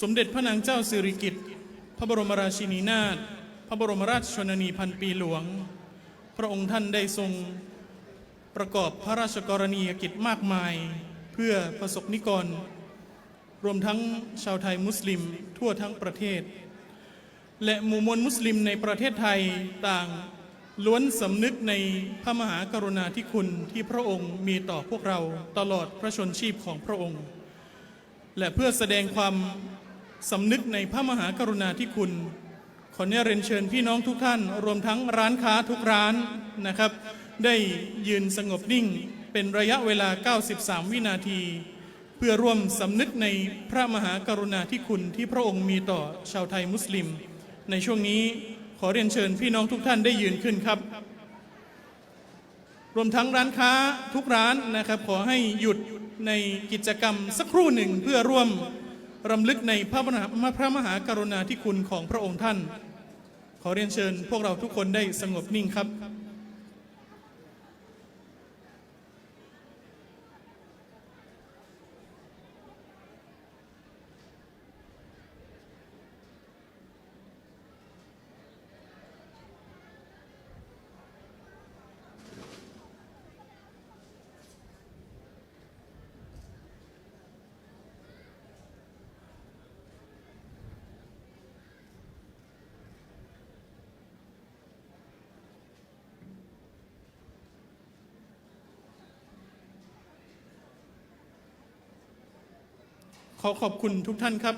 สมเด็จพระนางเจ้าสิริกิติ์พระบรมราชินีนาถพระบรมราชชนนีพันปีหลวง พระองค์ท่านได้ทรงประกอบพระราชกรณียกิจมากมาย เพื่อประสบนิกร รวมทั้งชาวไทยมุสลิมทั่วทั้งประเทศ และหมู่มวลมุสลิมในประเทศไทยต่างล้วนสำนึกในพระมหากรุณาธิคุณที่พระองค์มีต่อพวกเราตลอดพระชนชีพของพระองค์ และเพื่อแสดงความ สำนึกในพระมหากรุณาธิคุณ ขอเนยเรียนเชิญพี่น้องทุกท่าน รวมทั้งร้านค้าทุกร้านนะครับ ได้ยืนสงบนิ่งเป็นระยะเวลา 93 วินาที เพื่อร่วมสำนึกในพระมหากรุณาธิคุณที่พระองค์มีต่อชาวไทยมุสลิม ในช่วงนี้ขอเรียนเชิญพี่น้องทุกท่านได้ยืนขึ้นครับ รวมทั้งร้านค้าทุกร้านนะครับ ขอให้หยุดในกิจกรรมสักครู่หนึ่งเพื่อร่วม รำลึกในพระมหาพระมหากรุณาธิคุณของพระองค์ท่าน ขอเรียนเชิญพวกเราทุกคนได้สงบนิ่งครับ ขอขอบคุณทุกท่านครับ